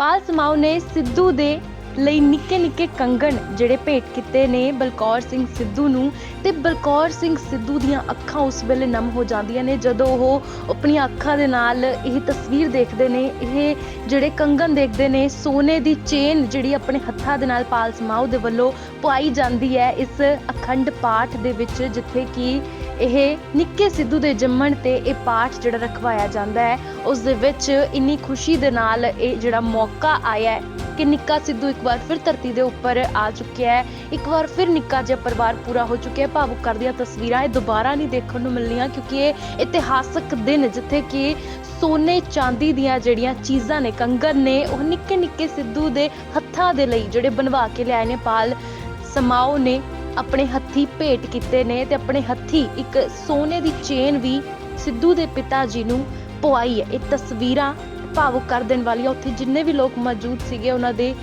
ਪਾਲ ਸਮਾਉ ਨੇ ਸਿੱਧੂ ਦੇ ਲਈ ਨਿੱਕੇ ਨਿੱਕੇ ਕੰਗਣ ਜਿਹੜੇ ਭੇਟ ਕੀਤੇ ਨੇ ਬਲਕੌਰ ਸਿੰਘ ਸਿੱਧੂ ਨੂੰ ਤੇ ਬਲਕੌਰ ਸਿੰਘ ਸਿੱਧੂ ਦੀਆਂ ਅੱਖਾਂ ਉਸ ਵੇਲੇ ਨਮ ਹੋ ਜਾਂਦੀਆਂ ਨੇ ਜਦੋਂ ਉਹ ਆਪਣੀਆਂ ਅੱਖਾਂ ਦੇ ਨਾਲ ਇਹ ਤਸਵੀਰ ਦੇਖਦੇ ਨੇ, ਇਹ ਜਿਹੜੇ ਕੰਗਣ ਦੇਖਦੇ ਨੇ, ਸੋਨੇ ਦੀ ਚੇਨ ਜਿਹੜੀ ਆਪਣੇ ਹੱਥਾਂ ਦੇ ਨਾਲ ਪਾਲ ਸਮਾਉ ਦੇ ਵੱਲੋਂ ਪਵਾਈ ਜਾਂਦੀ ਹੈ ਇਸ ਅਖੰਡ ਪਾਠ ਦੇ ਵਿੱਚ, ਜਿੱਥੇ ਕਿ ਇਹ ਨਿੱਕੇ ਸਿੱਧੂ ਦੇ ਜੰਮਣ ਤੇ ਇਹ ਪਾਠ ਜਿਹੜਾ ਰਖਵਾਇਆ ਜਾਂਦਾ ਹੈ, ਉਸ ਦੇ ਵਿੱਚ ਇੰਨੀ ਖੁਸ਼ੀ ਦੇ ਨਾਲ ਇਹ ਜਿਹੜਾ ਮੌਕਾ ਆਇਆ ਹੈ ਕਿ ਨਿੱਕਾ ਸਿੱਧੂ ਇੱਕ ਵਾਰ ਫਿਰ ਧਰਤੀ ਦੇ ਉੱਪਰ ਆ ਚੁੱਕਿਆ ਹੈ। ਇੱਕ ਵਾਰ ਫਿਰ ਨਿੱਕਾ ਜਿਹਾ ਪਰਿਵਾਰ ਪੂਰਾ ਹੋ ਚੁੱਕਿਆ ਹੈ। ਭਾਵੁਕ ਕਰਦੀਆਂ ਤਸਵੀਰਾਂ ਇਹ ਦੁਬਾਰਾ ਨਹੀਂ ਦੇਖਣ ਨੂੰ ਮਿਲਣੀਆਂ ਕਿਉਂਕਿ ਇਹ ਇਤਿਹਾਸਕ ਦਿਨ ਜਿੱਥੇ ਕਿ ਸੋਨੇ ਚਾਂਦੀ ਦੀਆਂ ਜਿਹੜੀਆਂ ਚੀਜ਼ਾਂ ਨੇ, ਕੰਗਣ ਨੇ, ਉਹ ਨਿੱਕੇ ਨਿੱਕੇ ਸਿੱਧੂ ਦੇ ਹੱਥਾਂ ਦੇ ਲਈ ਜਿਹੜੇ ਬਣਵਾ ਕੇ ਲਿਆਏ ਨੇ, ਪਾਲ ਸਮਾਓ ਨੇ। ਆਪਣੇ ਹੱਥੀ ਭੇਟ ਕੀਤੇ ਨੇ ਤੇ ਆਪਣੇ ਹੱਥੀ ਇੱਕ ਸੋਨੇ ਦੀ ਚੇਨ ਵੀ ਸਿੱਧੂ ਦੇ ਪਿਤਾ ਜੀ ਨੂੰ ਪਵਾਈ ਹੈ। ਇਹ ਤਸਵੀਰਾਂ ਭਾਵੁਕ ਕਰ ਦੇਣ ਵਾਲੀਆਂ ਉੱਥੇ ਜਿੰਨੇ ਵੀ ਲੋਕ ਮੌਜੂਦ ਸੀਗੇ, ਉਹਨਾਂ ਦੇ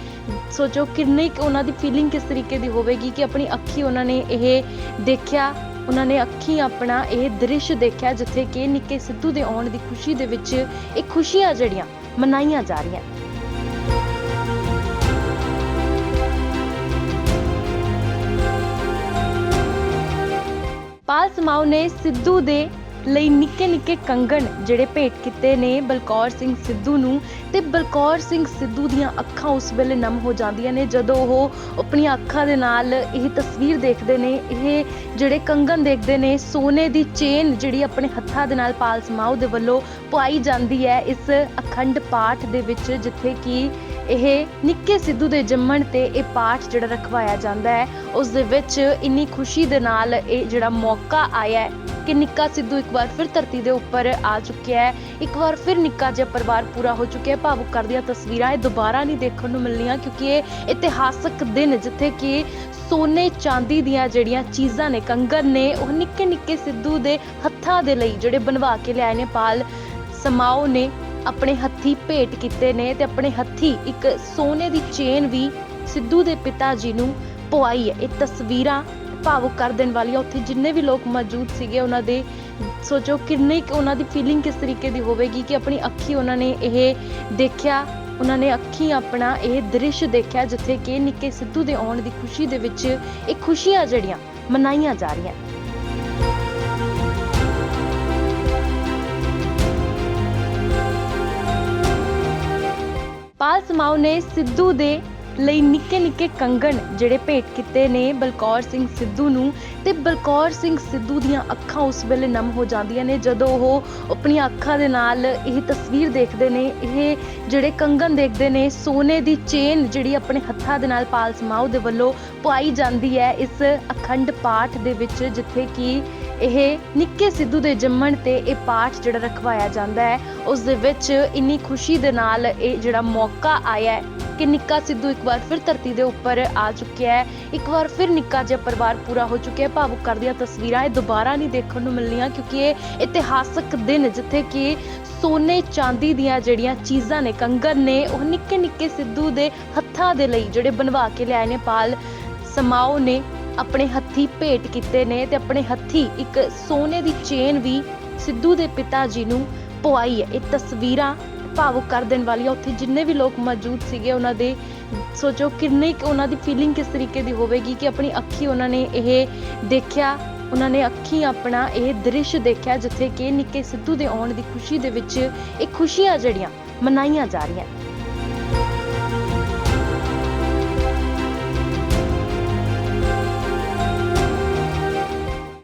ਸੋਚੋ ਕਿੰਨੀ ਕੁ ਉਹਨਾਂ ਦੀ ਫੀਲਿੰਗ ਕਿਸ ਤਰੀਕੇ ਦੀ ਹੋਵੇਗੀ ਕਿ ਆਪਣੀ ਅੱਖੀ ਉਹਨਾਂ ਨੇ ਇਹ ਦੇਖਿਆ, ਉਹਨਾਂ ਨੇ ਅੱਖੀ ਆਪਣਾ ਇਹ ਦ੍ਰਿਸ਼ ਦੇਖਿਆ ਜਿੱਥੇ ਕਿ ਨਿੱਕੇ ਸਿੱਧੂ ਦੇ ਆਉਣ ਦੀ ਖੁਸ਼ੀ ਦੇ ਵਿੱਚ ਇਹ ਖੁਸ਼ੀਆਂ ਜਿਹੜੀਆਂ ਮਨਾਈਆਂ ਜਾ ਰਹੀਆਂ। ਪਾਲ ਸਮਾਉ ਨੇ ਸਿੱਧੂ ਦੇ ਲਈ ਨਿੱਕੇ ਨਿੱਕੇ ਕੰਗਣ ਜਿਹੜੇ ਭੇਟ ਕੀਤੇ ਨੇ ਬਲਕੌਰ ਸਿੰਘ ਸਿੱਧੂ ਨੂੰ ਤੇ ਬਲਕੌਰ ਸਿੰਘ ਸਿੱਧੂ ਦੀਆਂ ਅੱਖਾਂ ਉਸ ਵੇਲੇ ਨਮ ਹੋ ਜਾਂਦੀਆਂ ਨੇ ਜਦੋਂ ਉਹ ਆਪਣੀਆਂ ਅੱਖਾਂ ਦੇ ਨਾਲ ਇਹ ਤਸਵੀਰ ਦੇਖਦੇ ਨੇ, ਇਹ ਜਿਹੜੇ ਕੰਗਣ ਦੇਖਦੇ ਨੇ, ਸੋਨੇ ਦੀ ਚੇਨ ਜਿਹੜੀ ਆਪਣੇ ਹੱਥਾਂ ਦੇ ਨਾਲ ਪਾਲ ਸਮਾਉ ਦੇ ਵੱਲੋਂ ਪਵਾਈ ਜਾਂਦੀ ਹੈ ਇਸ ਅਖੰਡ ਪਾਠ ਦੇ ਵਿੱਚ, ਜਿੱਥੇ ਕਿ ਇਹ ਨਿੱਕੇ ਸਿੱਧੂ ਦੇ ਜੰਮਣ ਤੇ ਇਹ ਪਾਠ ਜਿਹੜਾ ਰਖਵਾਇਆ ਜਾਂਦਾ ਹੈ, ਉਸ ਦੇ ਵਿੱਚ ਇੰਨੀ ਖੁਸ਼ੀ ਦੇ ਨਾਲ ਇਹ ਜਿਹੜਾ ਮੌਕਾ ਆਇਆ ਹੈ ਕਿ ਨਿੱਕਾ ਸਿੱਧੂ ਇੱਕ ਵਾਰ ਫਿਰ ਧਰਤੀ ਦੇ ਉੱਪਰ ਆ ਚੁੱਕਿਆ ਹੈ। ਇੱਕ ਵਾਰ ਫਿਰ ਨਿੱਕਾ ਜਿਹਾ ਪਰਿਵਾਰ ਪੂਰਾ ਹੋ ਚੁੱਕਿਆ ਹੈ। ਭਾਵੁਕ ਕਰਦੀਆਂ ਤਸਵੀਰਾਂ ਇਹ ਦੁਬਾਰਾ ਨਹੀਂ ਦੇਖਣ ਨੂੰ ਮਿਲਣੀਆਂ ਕਿਉਂਕਿ ਇਹ ਇਤਿਹਾਸਕ ਦਿਨ ਜਿੱਥੇ ਕਿ ਸੋਨੇ ਚਾਂਦੀ ਦੀਆਂ ਜਿਹੜੀਆਂ ਚੀਜ਼ਾਂ ਨੇ ਕੰਗਨ ਨੇ, ਉਹ ਨਿੱਕੇ ਨਿੱਕੇ ਸਿੱਧੂ ਦੇ ਹੱਥਾਂ ਦੇ ਲਈ ਜਿਹੜੇ ਬਣਵਾ ਕੇ ਲਿਆਏ ਨੇ, ਪਾਲ ਸਮਾਓ ਨੇ। ਆਪਣੇ ਹੱਥੀ ਭੇਟ ਕੀਤੇ ਨੇ ਤੇ ਆਪਣੇ ਹੱਥੀ ਇੱਕ ਸੋਨੇ ਦੀ ਚੇਨ ਵੀ ਸਿੱਧੂ ਦੇ ਪਿਤਾ ਜੀ ਨੂੰ ਪਵਾਈ ਹੈ। ਇਹ ਤਸਵੀਰਾਂ ਭਾਵੁਕ ਕਰ ਦੇਣ ਵਾਲੀਆਂ ਉੱਥੇ ਜਿੰਨੇ ਵੀ ਲੋਕ ਮੌਜੂਦ ਸੀਗੇ, ਉਹਨਾਂ ਦੇ ਸੋਚੋ ਕਿੰਨੀ ਕੁ ਉਹਨਾਂ ਦੀ ਫੀਲਿੰਗ ਕਿਸ ਤਰੀਕੇ ਦੀ ਹੋਵੇਗੀ ਕਿ ਆਪਣੀ ਅੱਖੀ ਉਹਨਾਂ ਨੇ ਇਹ ਦੇਖਿਆ, ਉਹਨਾਂ ਨੇ ਅੱਖੀ ਆਪਣਾ ਇਹ ਦ੍ਰਿਸ਼ ਦੇਖਿਆ ਜਿੱਥੇ ਕਿ ਨਿੱਕੇ ਸਿੱਧੂ ਦੇ ਆਉਣ ਦੀ ਖੁਸ਼ੀ ਦੇ ਵਿੱਚ ਇਹ ਖੁਸ਼ੀਆਂ ਜਿਹੜੀਆਂ ਮਨਾਈਆਂ ਜਾ ਰਹੀਆਂ। ਪਾਲ ਸਮਾਉ ਨੇ ਸਿੱਧੂ ਦੇ ਲਈ ਨਿੱਕੇ ਨਿੱਕੇ ਕੰਗਣ ਜਿਹੜੇ ਭੇਟ ਕੀਤੇ ਨੇ ਬਲਕੌਰ ਸਿੰਘ ਸਿੱਧੂ ਨੂੰ ਤੇ ਬਲਕੌਰ ਸਿੰਘ ਸਿੱਧੂ ਦੀਆਂ ਅੱਖਾਂ ਉਸ ਵੇਲੇ ਨਮ ਹੋ ਜਾਂਦੀਆਂ ਨੇ ਜਦੋਂ ਉਹ ਆਪਣੀਆਂ ਅੱਖਾਂ ਦੇ ਨਾਲ ਇਹ ਤਸਵੀਰ ਦੇਖਦੇ ਨੇ, ਇਹ ਜਿਹੜੇ ਕੰਗਣ ਦੇਖਦੇ ਨੇ, ਸੋਨੇ ਦੀ ਚੇਨ ਜਿਹੜੀ ਆਪਣੇ ਹੱਥਾਂ ਦੇ ਨਾਲ ਪਾਲ ਸਮਾਉ ਦੇ ਵੱਲੋਂ ਪਵਾਈ ਜਾਂਦੀ ਹੈ ਇਸ ਅਖੰਡ ਪਾਠ ਦੇ ਵਿੱਚ, ਜਿੱਥੇ ਕਿ ਇਹ ਨਿੱਕੇ ਸਿੱਧੂ ਦੇ ਜੰਮਣ ਤੇ ਇਹ ਪਾਠ ਜਿਹੜਾ ਰਖਵਾਇਆ ਜਾਂਦਾ ਹੈ, ਉਸ ਦੇ ਵਿੱਚ ਇੰਨੀ ਖੁਸ਼ੀ ਦੇ ਨਾਲ ਇਹ ਜਿਹੜਾ ਮੌਕਾ ਆਇਆ ਹੈ ਕਿ ਨਿੱਕਾ ਸਿੱਧੂ ਇੱਕ ਵਾਰ ਫਿਰ ਧਰਤੀ ਦੇ ਉੱਪਰ ਆ ਚੁੱਕਿਆ ਹੈ। ਇੱਕ ਵਾਰ ਫਿਰ ਨਿੱਕਾ ਜਿਹਾ ਪਰਿਵਾਰ ਪੂਰਾ ਹੋ ਚੁੱਕਿਆ ਹੈ। ਭਾਵੁਕ ਕਰਦੀਆਂ ਤਸਵੀਰਾਂ ਇਹ ਦੁਬਾਰਾ ਨਹੀਂ ਦੇਖਣ ਨੂੰ ਮਿਲਣੀਆਂ ਕਿਉਂਕਿ ਇਹ ਇਤਿਹਾਸਕ ਦਿਨ ਜਿੱਥੇ ਕਿ ਸੋਨੇ ਚਾਂਦੀ ਦੀਆਂ ਜਿਹੜੀਆਂ ਚੀਜ਼ਾਂ ਨੇ, ਕੰਗਣ ਨੇ, ਉਹ ਨਿੱਕੇ ਨਿੱਕੇ ਸਿੱਧੂ ਦੇ ਹੱਥਾਂ ਦੇ ਲਈ ਜਿਹੜੇ ਬਣਵਾ ਕੇ ਲਿਆਏ ਨੇ, ਪਾਲ ਸਮਾਓ ਨੇ। ਆਪਣੇ ਹੱਥੀ ਭੇਟ ਕੀਤੇ ਨੇ ਤੇ ਆਪਣੇ ਹੱਥੀ ਇੱਕ ਸੋਨੇ ਦੀ ਚੇਨ ਵੀ ਸਿੱਧੂ ਦੇ ਪਿਤਾ ਜੀ ਨੂੰ ਪਵਾਈ ਹੈ। ਇਹ ਤਸਵੀਰਾਂ ਭਾਵੁਕ ਕਰ ਦੇਣ ਵਾਲੀਆਂ ਉੱਥੇ ਜਿੰਨੇ ਵੀ ਲੋਕ ਮੌਜੂਦ ਸੀਗੇ, ਉਹਨਾਂ ਦੇ ਸੋਚੋ ਕਿੰਨੀ ਕੁ ਉਹਨਾਂ ਦੀ ਫੀਲਿੰਗ ਕਿਸ ਤਰੀਕੇ ਦੀ ਹੋਵੇਗੀ ਕਿ ਆਪਣੀ ਅੱਖੀ ਉਹਨਾਂ ਨੇ ਇਹ ਦੇਖਿਆ, ਉਹਨਾਂ ਨੇ ਅੱਖੀ ਆਪਣਾ ਇਹ ਦ੍ਰਿਸ਼ ਦੇਖਿਆ ਜਿੱਥੇ ਕਿ ਨਿੱਕੇ ਸਿੱਧੂ ਦੇ ਆਉਣ ਦੀ ਖੁਸ਼ੀ ਦੇ ਵਿੱਚ ਇਹ ਖੁਸ਼ੀਆਂ ਜਿਹੜੀਆਂ ਮਨਾਈਆਂ ਜਾ ਰਹੀਆਂ।